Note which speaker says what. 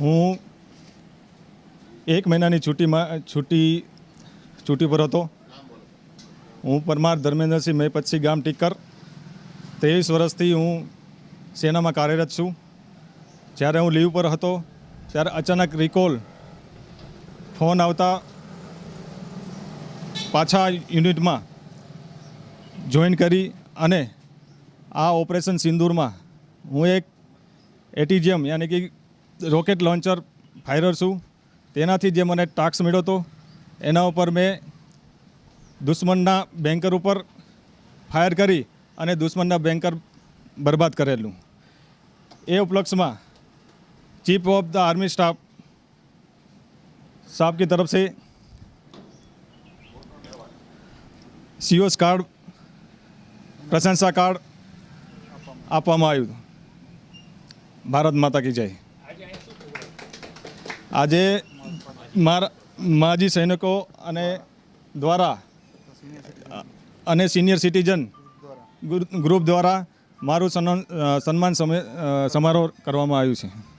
Speaker 1: હું એક મહિનાની છુટ્ટીમાં છુટ્ટી છુટ્ટી પર હતો. હું પરમાર ધર્મેન્દ્રસિંહ મેપતસિંહ ગામ ટીકર. ત્રેવીસ વર્ષથી હું સેનામાં કાર્યરત છું. જ્યારે હું લીવ પર હતો, ત્યારે અચાનક રિકોલ ફોન આવતા પાછા યુનિટમાં જોઈન કરી અને આ ઓપરેશન સિંદૂરમાં હું એક એટીજીએમ, યાની કે રોકેટ લોન્ચર ફાયરર છું. તેનાથી જે મને ટાસ્ક મળ્યો હતો, એના ઉપર મેં દુશ્મનના બેન્કર ઉપર ફાયર કરી અને દુશ્મનના બેન્કર બરબાદ કરેલું. એ ઉપલક્ષમાં chief of the army staff સાહેબ કી તરફ સીઓસ કાર્ડ, પ્રશંસા કાર્ડ આપવામાં આવ્યું. ભારત માતા કી જય. આજે મારા, માજી સૈનિકો અને દ્વારા, અને સિનિયર સિટીઝન ગ્રુપ દ્વારા મારું સન્માન સન્માન સમે- સમારોહ કરવામાં આવ્યું છે.